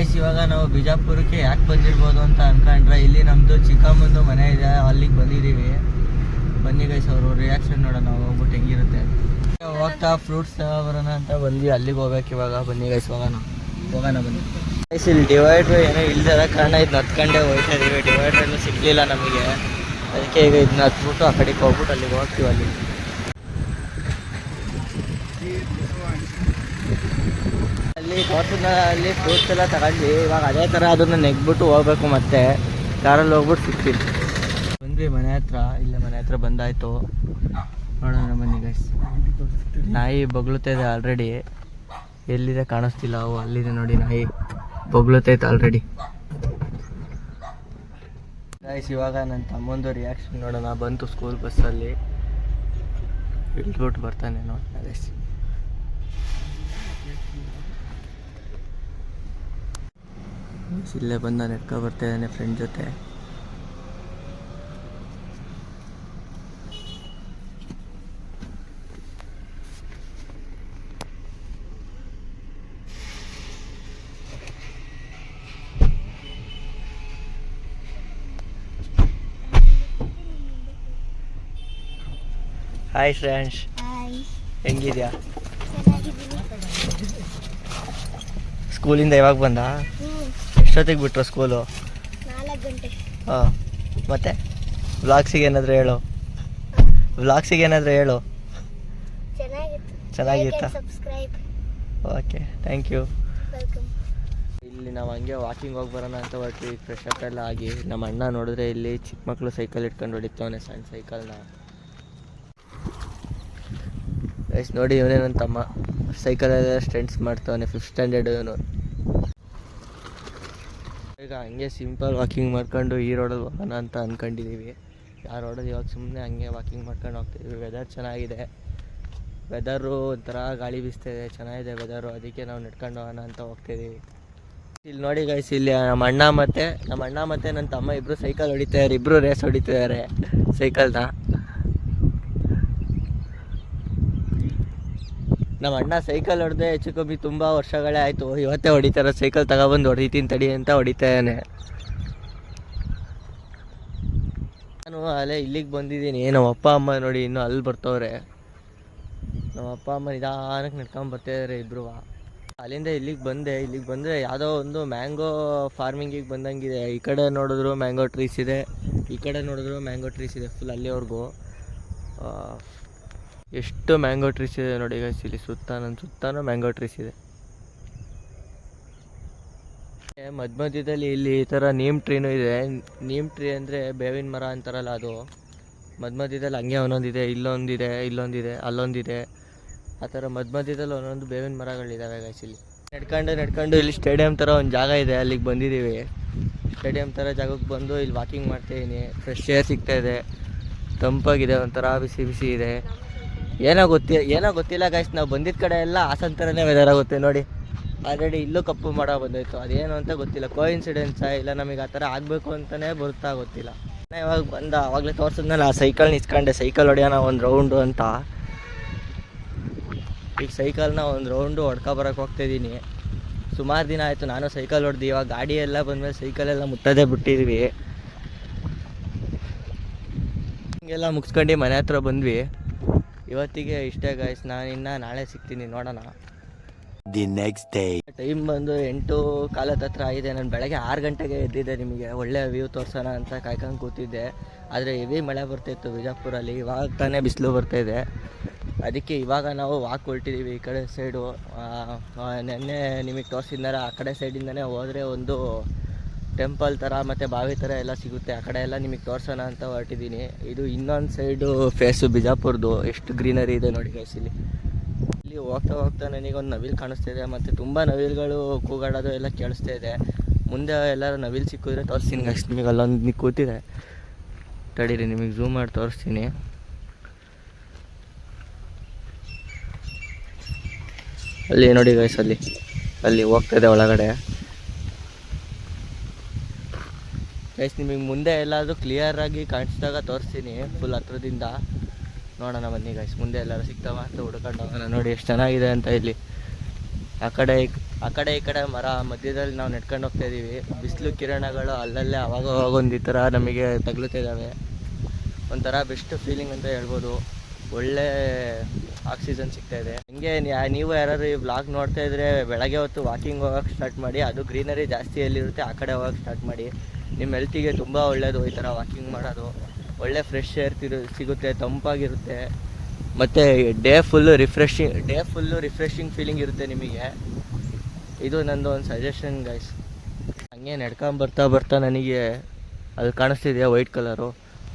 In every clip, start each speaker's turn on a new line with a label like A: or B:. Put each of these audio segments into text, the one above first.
A: Guys ಇವಾಗ ನಾವು ಬಿಜಾಪುರಕ್ಕೆ ಯಾಕೆ ಬಂದಿರ್ಬೋದು ಅಂತ ಅನ್ಕೊಂಡ್ರೆ, ಇಲ್ಲಿ ನಮ್ಮದು ಚಿಕ್ಕಮ್ಮಂದು ಮನೆ ಇದೆ, ಅಲ್ಲಿಗೆ ಬಂದಿದ್ದೀವಿ ಬನ್ನಿ ಗೈಸ್ ಅವರು ರಿಯಾಕ್ಷನ್ ನೋಡೋಣ ಹೋಗ್ಬಿಟ್ಟು ಹೆಂಗಿರುತ್ತೆ. ಹೋಗ್ತಾ ಫ್ರೂಟ್ಸ್ ಬರೋಣ ಅಂತ ಬಂದ್ವಿ, ಅಲ್ಲಿಗೆ ಹೋಗ್ಬೇಕು ಇವಾಗ. ಬನ್ನಿ ಗೈಸ್ ಹೋಗೋಣ. ಹೋಗೋಣ ಬನ್ನಿ. ಗೈಸ್ ಇಲ್ಲಿ ಡಿವೈಡ್ರು ಏನೋ ಇಲ್ದಿರೋ ಕಾರಣ ಇದು ಹತ್ಕೊಂಡೇ ಹೋಗ್ತಾ ಇದೀವಿ. ಡಿವೈಡ್ರ್ ಎಲ್ಲ ಸಿಗ್ಲಿಲ್ಲ ನಮಗೆ. ಅದಕ್ಕೆ ಈಗ ಇದನ್ನ ಹತ್ಬಿಟ್ಟು ಆ ಕಡೆಗೆ ಹೋಗ್ಬಿಟ್ಟು ಅಲ್ಲಿಗೆ ಹೋಗ್ತೀವಿ ಅಲ್ಲಿ. ಅಲ್ಲಿ ಅಲ್ಲಿ ಫ್ರೂಟ್ಸ್ ಎಲ್ಲ ತಗೊಂಡ್ವಿ ಇವಾಗ ಅದೇ ಥರ ಅದನ್ನು ನೆಗ್ಬಿಟ್ಟು ಹೋಗ್ಬೇಕು ಮತ್ತೆ. ಕಾರಲ್ಲಿ ಹೋಗ್ಬಿಟ್ಟು ಸಿಕ್ತೀನಿ ಬಂದ್ವಿ ಮನೆ ಹತ್ರ, ಇಲ್ಲೇ ಮನೆ ಹತ್ರ ಬಂದಾಯ್ತು. ನೋಡೋಣ ಬನ್ನಿ ಗೈಸ್ ನಾಯಿ ಬಗ್ಲುತ್ತೈತೆ ಆಲ್ರೆಡಿ ಎಲ್ಲಿದೆ ಕಾಣಿಸ್ತಿಲ್ಲ ಅವು? ಅಲ್ಲಿದೆ ನೋಡಿ ನಾಯಿ. ಬಗ್ಲುತ್ತೈತೆ ಆಲ್ರೆಡಿ ಗೈಸ್ ಇವಾಗ ನನ್ನ ತಮ್ಮಂದು ರಿಯಾಕ್ಷನ್ ನೋಡೋಣ. ಬಂತು ಸ್ಕೂಲ್ ಬಸ್ಸಲ್ಲಿ ಇಳ್ದ್ಬಿಟ್ಟು ಬರ್ತಾನೆ ನೋಡಿ ಗೈಸ್ ಇಲ್ಲೇ ಬಂದ ನೆಟ್ಕೊ ಬರ್ತಾ ಇದ್ದಾನೆ ಫ್ರೆಂಡ್ ಜೊತೆ. ಹಾಯ್ ಫ್ರೆಂಡ್ಸ್
B: ಹಾಯ್
A: ಹೆಂಗಿದ್ಯಾ? ಸ್ಕೂಲಿಂದ ಯಾವಾಗ ಬಂದ? ಎಷ್ಟೊತ್ತಿಗೆ ಬಿಟ್ರು ಸ್ಕೂಲು
B: ನಾಲ್ಕು ಗಂಟೆ.
A: ಹಾಂ ಮತ್ತೆ? ವ್ಲಾಗ್ಸಿಗೆ ಏನಾದರೂ ಹೇಳು. ವ್ಲಾಗ್ಸಿಗೆ ಏನಾದರೂ ಹೇಳು.
B: ಚೆನ್ನಾಗಿತ್ತು.
A: ಚೆನ್ನಾಗಿತ್ತಾ?
B: Subscribe
A: okay thank you
B: welcome
A: ಇಲ್ಲಿ ನಾವು ಹಂಗೆ ವಾಕಿಂಗ್ ಹೋಗಿ ಬರೋಣ ಅಂತ ಹೊರಟ್ವಿ. ಫ್ರೆಶ್ ಅಪ್ ಎಲ್ಲ ಆಗಿ. ನಮ್ಮ ಅಣ್ಣ ನೋಡಿದ್ರೆ ಇಲ್ಲಿ ಚಿಕ್ಕ ಮಕ್ಕಳು ಸೈಕಲ್ ಇಟ್ಕೊಂಡು ಹೊಡಿತವನೆ ಸಣ್ಣ ಸೈಕಲ್ನ ಎಸ್ ನೋಡಿ ಇವನೇ ನನ್ನ ತಮ್ಮ. ಸೈಕಲೆಲ್ಲ ಸ್ಟ್ರೆಂಡ್ಸ್ ಮಾಡ್ತವನೆ ಫಿಫ್ತ್ ಸ್ಟ್ಯಾಂಡರ್ಡ್ ಇವನು. ಈಗ ಹಂಗೆ ಸಿಂಪಲ್ ವಾಕಿಂಗ್ ಮಾಡ್ಕೊಂಡು ಈ ರೋಡಲ್ಲಿ ಹೋಗೋಣ ಅಂತ ಅಂದ್ಕೊಂಡಿದ್ದೀವಿ ಆ ರೋಡಲ್ಲಿ ಇವಾಗ ಸುಮ್ಮನೆ ಹಂಗೆ ವಾಕಿಂಗ್ ಮಾಡ್ಕೊಂಡು ಹೋಗ್ತಿದ್ವಿ. ವೆದರ್ ಚೆನ್ನಾಗಿದೆ. ವೆದರು ಒಂಥರ ಗಾಳಿ ಬೀಸ್ತಿದೆ ಚೆನ್ನಾಗಿದೆ ವೆದರು ಅದಕ್ಕೆ ನಾವು ನಡ್ಕೊಂಡು ಹೋಗೋಣ ಅಂತ ಹೋಗ್ತಿದ್ದೀವಿ ಇಲ್ಲಿ ನೋಡಿ ಗೈಸ್ ಇಲ್ಲಿ ನಮ್ಮ ಅಣ್ಣ ಮತ್ತೆ, ನಮ್ಮ ಅಣ್ಣ ಮತ್ತೆ ನನ್ನ ತಮ್ಮ ಇಬ್ಬರು ಸೈಕಲ್ ಹೊಡಿತಿದ್ದಾರೆ ಇಬ್ಬರು ರೇಸ್ ಹೊಡಿತಿದ್ದಾರೆ ಸೈಕಲ್ನ ನಮ್ಮ ಅಣ್ಣ ಸೈಕಲ್ ಹೊಡೆದೆ ಹೆಚ್ಚು ಕಮ್ಮಿ ತುಂಬ ವರ್ಷಗಳೇ ಆಯಿತು. ಇವತ್ತೇ ಹೊಡಿತಾರ, ಸೈಕಲ್ ತಗೊಬಂದು ಹೊಡಿತೀನಿ ತಡಿ ಅಂತ ಹೊಡಿತಾನೆ. ನಾನು ಅಲ್ಲೇ ಇಲ್ಲಿಗೆ ಬಂದಿದ್ದೀನಿ. ನಮ್ಮ ಅಪ್ಪ ಅಮ್ಮ ನೋಡಿ, ಇನ್ನೂ ಅಲ್ಲಿ ಬರ್ತವ್ರೆ. ನಮ್ಮ ಅಪ್ಪ ಅಮ್ಮ ನಿಧಾನಕ್ಕೆ ನಡ್ಕೊಂಡು ಬರ್ತಾಯಿದ್ದಾರೆ ಇಬ್ರು. ಅಲ್ಲಿಂದ ಇಲ್ಲಿಗೆ ಬಂದೆ. ಇಲ್ಲಿಗೆ ಬಂದರೆ ಯಾವುದೋ ಒಂದು ಮ್ಯಾಂಗೋ ಫಾರ್ಮಿಂಗಿಗೆ ಬಂದಂಗಿದೆ. ಈ ಕಡೆ ನೋಡಿದ್ರು ಮ್ಯಾಂಗೋ ಟ್ರೀಸ್ ಇದೆ. ಈ ಕಡೆ ನೋಡಿದ್ರು ಮ್ಯಾಂಗೋ ಟ್ರೀಸ್ ಇದೆ ಫುಲ್ ಅಲ್ಲಿವರೆಗೂ. ಎಷ್ಟು ಮ್ಯಾಂಗೋ ಟ್ರೀಸ್ ಇದೆ ನೋಡಿ ಗೈಸ್ ಇಲ್ಲಿ ಸುತ್ತ ನನ್ನ ಸುತ್ತಾನು ಮ್ಯಾಂಗೋ ಟ್ರೀಸ್ ಇದೆ. ಮಧ್ಯ ಮಧ್ಯದಲ್ಲಿ ಇಲ್ಲಿ ಈ ಥರ ನೀಮ್ ಟ್ರೀನೂ ಇದೆ. ನೀಮ್ ಟ್ರೀ ಅಂದರೆ ಬೇವಿನ ಮರ ಅಂತಾರಲ್ಲ ಅದು. ಮಧ್ಯ ಮಧ್ಯದಲ್ಲಿ ಹಂಗೆ ಒಂದೊಂದಿದೆ, ಇಲ್ಲೊಂದಿದೆ ಇಲ್ಲೊಂದಿದೆ, ಅಲ್ಲೊಂದಿದೆ. ಆ ಥರ ಮಧ್ಯ ಮಧ್ಯದಲ್ಲಿ ಒಂದೊಂದು ಬೇವಿನ ಮರಗಳಿದ್ದಾವೆ ಗೈಸ್ ಇಲ್ಲಿ. ನಡ್ಕೊಂಡು ನಡ್ಕೊಂಡು ಇಲ್ಲಿ ಸ್ಟೇಡಿಯಂ ಥರ ಒಂದು ಜಾಗ ಇದೆ, ಅಲ್ಲಿಗೆ ಬಂದಿದ್ದೀವಿ. ಸ್ಟೇಡಿಯಂ ಥರ ಜಾಗಕ್ಕೆ ಬಂದು ಇಲ್ಲಿ ವಾಕಿಂಗ್ ಮಾಡ್ತಾಯಿದ್ದೀನಿ ಫ್ರೆಶ್ ಏರ್ ಸಿಗ್ತಾ ಇದೆ. ತಂಪಾಗಿದೆ, ಒಂಥರ ಬಿಸಿ ಬಿಸಿ ಇದೆ. ಏನೋ ಗೊತ್ತಿ, ಏನೋ ಗೊತ್ತಿಲ್ಲ ಗಾಯ್ಸ್ ನಾವು ಬಂದಿದ್ದ ಕಡೆ ಎಲ್ಲ ಹಾಸನ್ ಥರನೇ ವೆದರ್ ಆಗುತ್ತೆ ನೋಡಿ. ಆಲ್ರೆಡಿ ಇಲ್ಲೂ ಕಪ್ಪು ಮಾಡೋ ಬಂದೋಯ್ತು. ಅದೇನು ಅಂತ ಗೊತ್ತಿಲ್ಲ. ಕೋಇನ್ಸಿಡೆನ್ಸಾ ಇಲ್ಲ ನಮಗೆ ಆ ಥರ ಆಗಬೇಕು ಅಂತಲೇ ಬರುತ್ತಾ ಗೊತ್ತಿಲ್ಲ. ಇವಾಗ ಬಂದ ಆವಾಗಲೇ ತೋರಿಸಿದ್ನಲ್ಲ ಆ ಸೈಕಲ್ ನಿಂತ್ಕೊಂಡೆ ಸೈಕಲ್ ಹೊಡೆಯೋಣ ಒಂದು ರೌಂಡು ಅಂತ. ಈಗ ಸೈಕಲ್ನ ಒಂದು ರೌಂಡು ಬರೋಕೆ ಹೋಗ್ತಾಯಿದ್ದೀನಿ ಸುಮಾರು ದಿನ ಆಯಿತು ನಾನು ಸೈಕಲ್ ಹೊಡೆದು, ಇವಾಗ ಗಾಡಿ ಎಲ್ಲ ಬಂದಮೇಲೆ ಸೈಕಲೆಲ್ಲ ಮುಟ್ಟದೇ ಬಿಟ್ಟಿದ್ವಿ. ಹಿಂಗೆಲ್ಲ ಮುಗಿಸ್ಕೊಂಡು ಮನೆ ಹತ್ರ ಬಂದ್ವಿ. ಇವತ್ತಿಗೆ ಇಷ್ಟೇ ಗಾಯ್ಸ್ ನಾನು ಇನ್ನ ನಾಳೆ ಸಿಗ್ತೀನಿ ನೋಡೋಣ.
C: ದಿ ನೆಕ್ಸ್ಟ್ ಡೇ
A: ಟೈಮ್ ಬಂದು ಎಂಟು ಕಾಲದ ಹತ್ರ ಆಗಿದೆ ನಾನು ಬೆಳಗ್ಗೆ ಆರು ಗಂಟೆಗೆ ಎದ್ದಿದ್ದೆ ನಿಮಗೆ ಒಳ್ಳೆ ವ್ಯೂ ತೋರ್ಸೋಣ ಅಂತ ಕಾಯ್ಕೊಂಡು ಕೂತಿದ್ದೆ. ಆದರೆ ಹೆವಿ ಮಳೆ ಬರ್ತಾಯಿತ್ತು ಬಿಜಾಪುರಲ್ಲಿ ಇವಾಗ ತಾನೇ ಬಿಸಿಲು ಬರ್ತಾಯಿದೆ ಅದಕ್ಕೆ ಇವಾಗ ನಾವು ವಾಕ್ ಹೊರಟಿದ್ದೀವಿ ಈ ಕಡೆ ಸೈಡು ನೆನ್ನೆ ನಿಮಗೆ ತೋರಿಸಿದ್ದಾರೆ ಆ ಕಡೆ ಸೈಡಿಂದನೇ ಹೋದರೆ ಒಂದು ಟೆಂಪಲ್ ಥರ ಮತ್ತು ಬಾವಿ ಥರ ಎಲ್ಲ ಸಿಗುತ್ತೆ. ಆ ಕಡೆ ಎಲ್ಲ ನಿಮಗೆ ತೋರ್ಸೋಣ ಅಂತ ಹೊರಟಿದ್ದೀನಿ. ಇದು ಇನ್ನೊಂದು ಸೈಡು ಫೇಸು ಬಿಜಾಪುರದು. ಎಷ್ಟು ಗ್ರೀನರಿ ಇದೆ ನೋಡಿ ಗೈಸ್ ಇಲ್ಲಿ. ಇಲ್ಲಿ ಹೋಗ್ತಾ ಹೋಗ್ತಾ ನನಗೊಂದು ನವಿಲು ಕಾಣಿಸ್ತಿದೆ ಮತ್ತು ತುಂಬ ನವಿಲುಗಳು, ಕೂಗಾಡೋದು ಎಲ್ಲ ಕೇಳಿಸ್ತಾ ಇದೆ. ಮುಂದೆ ಎಲ್ಲರೂ ನವಿಲು ಸಿಕ್ಕಿದ್ರೆ ತೋರಿಸ್ತೀನಿ ಗೈಸ್ ನಿಮಗೆ. ಅಲ್ಲೊಂದು ಕೂತಿದೆ. ತಡೀರಿ, ನಿಮಗೆ ಝೂಮ್ ಮಾಡಿ ತೋರಿಸ್ತೀನಿ. ಅಲ್ಲಿ ನೋಡಿ ಗೈಸ್ ಅಲ್ಲಿ. ಅಲ್ಲಿ ಹೋಗ್ತಾ ಇದೆ ಒಳಗಡೆ. ಗೈಸ್ ನಿಮಗೆ ಮುಂದೆ ಎಲ್ಲಾದರೂ ಕ್ಲಿಯರಾಗಿ ಕಾಣಿಸಿದಾಗ ತೋರಿಸ್ತೀನಿ ಫುಲ್ ಹತ್ರದಿಂದ. ನೋಡೋಣ ಬನ್ನಿ ಗೈಸ್ ಮುಂದೆ ಎಲ್ಲರೂ ಸಿಗ್ತಾವ ಅಂತ ಹುಡ್ಕೊಂಡು ಹೋಗೋಣ ನೋಡಿ ಎಷ್ಟು ಚೆನ್ನಾಗಿದೆ ಅಂತ ಇಲ್ಲಿ. ಆ ಕಡೆ ಆ ಕಡೆ ಈ ಕಡೆ ಮರ, ಮಧ್ಯದಲ್ಲಿ ನಾವು ನೆಡ್ಕೊಂಡು ಹೋಗ್ತಾ ಇದ್ದೀವಿ ಬಿಸಿಲು ಕಿರಣಗಳು ಅಲ್ಲಲ್ಲೇ ಅವಾಗ ಒಂದು ಈ ಥರ ನಮಗೆ ತಗಲುತ್ತಿದ್ದಾವೆ. ಒಂಥರ ಬೆಸ್ಟ್ ಫೀಲಿಂಗ್ ಅಂತ ಹೇಳ್ಬೋದು. ಒಳ್ಳೆ ಆಕ್ಸಿಜನ್ ಸಿಗ್ತಾ ಇದೆ. ಹಿಂಗೆ ನೀವು ಯಾರು ಈ ಬ್ಲಾಗ್ ನೋಡ್ತಾ ಇದ್ರೆ ಬೆಳಗ್ಗೆ ಹೊತ್ತು ವಾಕಿಂಗ್ ಹೋಗೋಕೆ ಸ್ಟಾರ್ಟ್ ಮಾಡಿ, ಅದು ಗ್ರೀನರಿ ಜಾಸ್ತಿ ಎಲ್ಲಿರುತ್ತೆ ಆ ಕಡೆ ಹೋಗೋಕೆ ಸ್ಟಾರ್ಟ್ ಮಾಡಿ. ನಿಮ್ಮ ಹೆಲ್ತಿಗೆ ತುಂಬ ಒಳ್ಳೆಯದು ಈ ಥರ ವಾಕಿಂಗ್ ಮಾಡೋದು. ಒಳ್ಳೆ ಫ್ರೆಶ್ ಏರ್ ಸಿಗುತ್ತೆ, ತಂಪಾಗಿರುತ್ತೆ. ಮತ್ತು day full refreshing day full refreshing feeling ಇರುತ್ತೆ ನಿಮಗೆ. ಇದು ನಂದು ಒಂದು ಸಜೆಷನ್ ಗೈಸ್ ಹಂಗೆ ನಡ್ಕೊಂಡ್ ಬರ್ತಾ ಬರ್ತಾ ನನಗೆ ಅಲ್ಲಿ ಕಾಣಿಸ್ತಿದೆಯಾ ವೈಟ್ ಕಲರು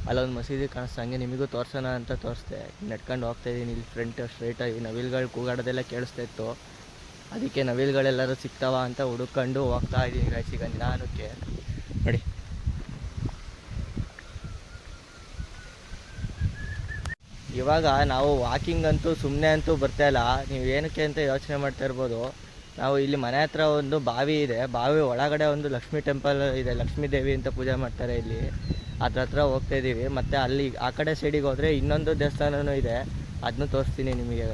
A: ಅಲ್ಲೊಂದು ಮಸೀದಿ ಕಾಣಿಸ್ತಾ ಹಂಗೆ ನಿಮಗೂ ತೋರ್ಸೋಣ ಅಂತ ತೋರಿಸ್ದೆ. ನಡ್ಕೊಂಡು ಹೋಗ್ತಾ ಇದ್ದೀನಿ ಇಲ್ಲಿ ಫ್ರಂಟ್ ಸ್ಟ್ರೈಟಾಗಿ ನವಿಲ್ಗಳು ಕೂಗಾಡೋದೆಲ್ಲ ಕೇಳಿಸ್ತಾ ಇತ್ತು. ಅದಕ್ಕೆ ನವಿಲ್ಗಳೆಲ್ಲರೂ ಸಿಗ್ತಾವ ಅಂತ ಹುಡುಕೊಂಡು ಹೋಗ್ತಾ ಇದ್ದೀನಿ ಈಗ ನಿಧಾನಕ್ಕೆ. ನೋಡಿ. ಇವಾಗ ನಾವು ವಾಕಿಂಗ್ ಅಂತೂ ಸುಮ್ಮನೆ ಅಂತೂ ಬರ್ತಾ ಇಲ್ಲ. ನೀವು ಏನಕ್ಕೆ ಅಂತ ಯೋಚನೆ ಮಾಡ್ತಾ ಇರ್ಬೋದು. ನಾವು ಇಲ್ಲಿ ಮನೆ ಹತ್ರ ಒಂದು ಬಾವಿ ಇದೆ. ಬಾವಿ ಒಳಗಡೆ ಒಂದು ಲಕ್ಷ್ಮೀ ಟೆಂಪಲ್ ಇದೆ ಲಕ್ಷ್ಮೀ ದೇವಿ ಅಂತ ಪೂಜೆ ಮಾಡ್ತಾರೆ ಇಲ್ಲಿ. ಅದ್ರ ಹತ್ರ ಹೋಗ್ತಾ ಇದ್ದೀವಿ ಮತ್ತು ಅಲ್ಲಿ ಆ ಕಡೆ ಸೈಡಿಗೆ ಹೋದರೆ ಇನ್ನೊಂದು ದೇವಸ್ಥಾನವೂ ಇದೆ. ಅದನ್ನು ತೋರಿಸ್ತೀನಿ ನಿಮಗೆ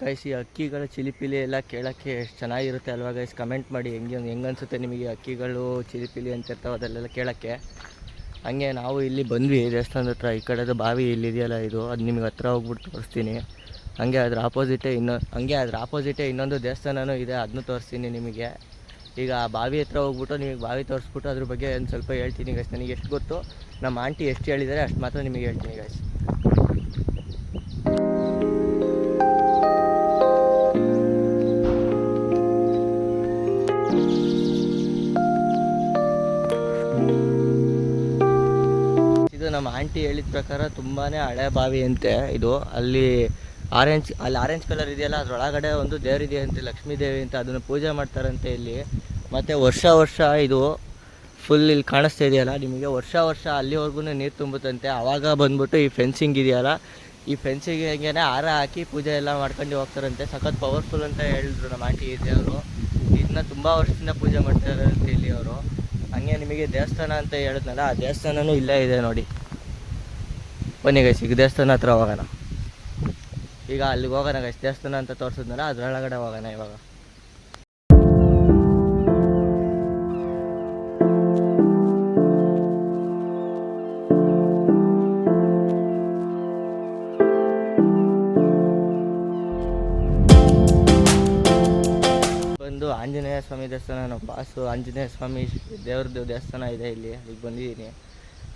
A: ಗೈಸ್ ಈ ಅಕ್ಕಿಗಳ ಚಿಲಿಪಿಲಿ ಎಲ್ಲ ಕೇಳೋಕ್ಕೆ ಎಷ್ಟು ಚೆನ್ನಾಗಿರುತ್ತೆ ಅಲ್ವಾ ಗೈಸ್ ಕಮೆಂಟ್ ಮಾಡಿ, ಹೆಂಗೆ ಹೆಂಗೆ ಅನಿಸುತ್ತೆ ನಿಮಗೆ ಅಕ್ಕಿಗಳು ಚಿಲಿಪಿಲಿ ಅಂತ ಇರ್ತಾವೆ ಅದಲ್ಲೆಲ್ಲ ಕೇಳೋಕ್ಕೆ? ಹಂಗೆ ನಾವು ಇಲ್ಲಿ ಬಂದ್ವಿ, ದೇವಸ್ಥಾನದ ಹತ್ರ, ಈ ಕಡೆದು ಬಾವಿ ಇಲ್ಲಿದೆಯಲ್ಲ ಇದು, ಅದು ನಿಮಗೆ ಹತ್ರ ಹೋಗ್ಬಿಟ್ಟು ತೋರಿಸ್ತೀನಿ. ಹಂಗೆ ಅದ್ರ ಆಪೋಸಿಟೇ ಇನ್ನೊ, ಹಂಗೆ ಅದ್ರ ಆಪೋಸಿಟೇ ಇನ್ನೊಂದು ದೇವಸ್ಥಾನವೂ ಇದೆ ಅದನ್ನು ತೋರಿಸ್ತೀನಿ ನಿಮಗೆ. ಈಗ ಆ ಬಾವಿ ಹತ್ರ ಹೋಗ್ಬಿಟ್ಟು ನಿಮಗೆ ಬಾವಿ ತೋರಿಸ್ಬಿಟ್ಟು ಅದ್ರ ಬಗ್ಗೆ ಒಂದು ಸ್ವಲ್ಪ ಹೇಳ್ತೀನಿ ಗೈಸ್ ನನಗೆ ಎಷ್ಟು ಗೊತ್ತು? ನಮ್ಮ ಆಂಟಿ ಎಷ್ಟು ಹೇಳಿದ್ದಾರೆ ಅಷ್ಟು ಮಾತ್ರ ನಿಮಗೆ ಹೇಳ್ತೀನಿ ಗೈಸ್ ನಮ್ಮ ಆಂಟಿ ಹೇಳಿದ ಪ್ರಕಾರ ತುಂಬಾ ಹಳೆ ಬಾವಿ ಅಂತೆ ಇದು. ಅಲ್ಲಿ ಆರೆಂಜ್ ಅಲ್ಲಿ ಆರೆಂಜ್ ಕಲರ್ ಇದೆಯಲ್ಲ, ಅದರೊಳಗಡೆ ಒಂದು ದೇವರಿದೆ ಅಂತೆ, ಲಕ್ಷ್ಮೀ ದೇವಿ ಅಂತ ಅದನ್ನು ಪೂಜೆ ಮಾಡ್ತಾರಂತೆ ಇಲ್ಲಿ. ಮತ್ತು ವರ್ಷ ವರ್ಷ ಇದು ಫುಲ್ ಇಲ್ಲಿ ಕಾಣಿಸ್ತಾ ಇದೆಯಲ್ಲ, ನಿಮಗೆ ವರ್ಷ ವರ್ಷ ಅಲ್ಲಿವರೆಗೂ ನೀರು ತುಂಬುತ್ತಂತೆ. ಆವಾಗ ಬಂದ್ಬಿಟ್ಟು ಈ ಫೆನ್ಸಿಂಗ್ ಇದೆಯಲ್ಲ, ಈ ಫೆನ್ಸಿಂಗಿಗೆ ಹಾರ ಹಾಕಿ ಪೂಜೆ ಎಲ್ಲ ಮಾಡ್ಕೊಂಡು ಹೋಗ್ತಾರಂತೆ. ಸಖತ್ ಪವರ್ಫುಲ್ ಅಂತ ಹೇಳಿದ್ರು ನಮ್ಮ ಆಂಟಿ ಇದೆ ಅವರು. ಇದನ್ನ ತುಂಬ ವರ್ಷದಿಂದ ಪೂಜೆ ಮಾಡ್ತಾರಂತೆ ಇಲ್ಲಿ ಅವರು. ಹಂಗೆ ನಿಮಗೆ ದೇವಸ್ಥಾನ ಅಂತ ಹೇಳಿದ್ನಲ್ಲ, ಆ ದೇವಸ್ಥಾನವೂ ಇಲ್ಲೇ ಇದೆ ನೋಡಿ. ಬನ್ನಿ ಗೈಸ್, ಈಗ ದೇವಸ್ಥಾನ ಹತ್ರ ಹೋಗೋಣ. ಈಗ ಅಲ್ಲಿಗೆ ಹೋಗೋಣ ಗೈಸ್, ದೇವಸ್ಥಾನ ಅಂತ ತೋರಿಸಿದ್ನಲ್ಲ, ಅದ್ರೊಳಗಡೆ ಹೋಗೋಣ ಇವಾಗ. ಬಂದು ಆಂಜನೇಯ ಸ್ವಾಮಿ ದೇವಸ್ಥಾನ ನಮ್ಮ ಬಾಸು ಆಂಜನೇಯ ಸ್ವಾಮಿ ದೇವ್ರದ್ದು ದೇವಸ್ಥಾನ ಇದೆ ಇಲ್ಲಿ ಅಲ್ಲಿಗೆ ಬಂದಿದ್ದೀನಿ.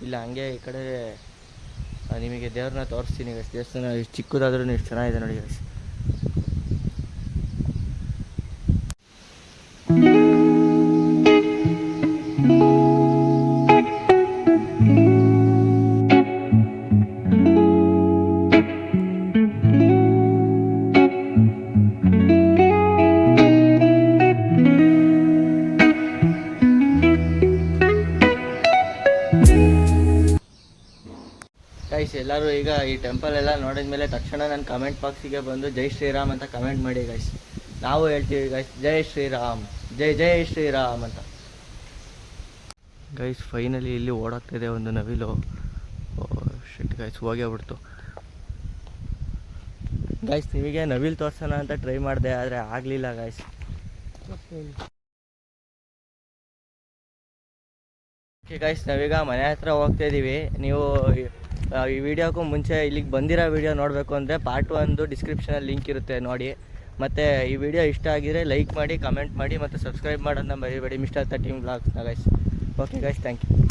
A: ಇಲ್ಲ, ಹಂಗೆ ಈ ಕಡೆ ನಿಮಗೆ ದೇವ್ರನ್ನ ತೋರಿಸ್ತೀನಿ ಗೈಸ್ ದೇವಸ್ಥಾನ ಇಷ್ಟು ಚಿಕ್ಕದಾದ್ರೂ ಎಷ್ಟು ಚೆನ್ನಾಗಿದೆ ನೋಡಿ ಗೈಸ್ ಗೈಸ್ ಎಲ್ಲರೂ ಈಗ ಈ ಟೆಂಪಲ್ ಎಲ್ಲ ನೋಡಿದ ಮೇಲೆ ತಕ್ಷಣ ನನ್ನ ಕಮೆಂಟ್ ಬಾಕ್ಸಿಗೆ ಬಂದು ಜೈ ಶ್ರೀರಾಮ್ ಅಂತ ಕಮೆಂಟ್ ಮಾಡಿ ಗೈಸ್ ನಾವು ಹೇಳ್ತೀವಿ ಗೈಸ್ ಜೈ ಶ್ರೀರಾಮ್, ಜೈ ಜೈ ಶ್ರೀರಾಮ್ ಅಂತ. ಗೈಸ್ ಫೈನಲಿ ಇಲ್ಲಿ ಓಡಾಗ್ತಿದೆ ಒಂದು ನವಿಲು. ಶಿಟ್ ಗೈಸ್ ಹೋಗೇ ಬಿಡ್ತು. ಗೈಸ್ ನಿಮಗೆ ನವಿಲು ತೋರ್ಸೋಣ ಅಂತ ಟ್ರೈ ಮಾಡಿದೆ, ಆದರೆ ಆಗಲಿಲ್ಲ ಗೈಸ್ ಓಕೆ ಗೈಸ್ ನಾವೀಗ ಮನೆ ಹತ್ರ ಹೋಗ್ತಾ ಇದ್ದೀವಿ ನೀವು ಈ ವಿಡಿಯೋಕ್ಕೂ ಮುಂಚೆ ಇಲ್ಲಿಗೆ ಬಂದಿರೋ ವಿಡಿಯೋ ನೋಡಬೇಕು ಅಂದರೆ ಪಾರ್ಟ್ ಒಂದು ಡಿಸ್ಕ್ರಿಪ್ಷನಲ್ಲಿ ಲಿಂಕ್ ಇರುತ್ತೆ ನೋಡಿ. ಮತ್ತು ಈ ವಿಡಿಯೋ ಇಷ್ಟ ಆಗಿದ್ರೆ ಲೈಕ್ ಮಾಡಿ ಕಮೆಂಟ್ ಮಾಡಿ ಮತ್ತು ಸಬ್ಸ್ಕ್ರೈಬ್ ಮಾಡೋದನ್ನ ಮರಿಬೇಡಿ mister thirteen ಬ್ಲಾಗ್ಸ್ನ guys okay guys thank you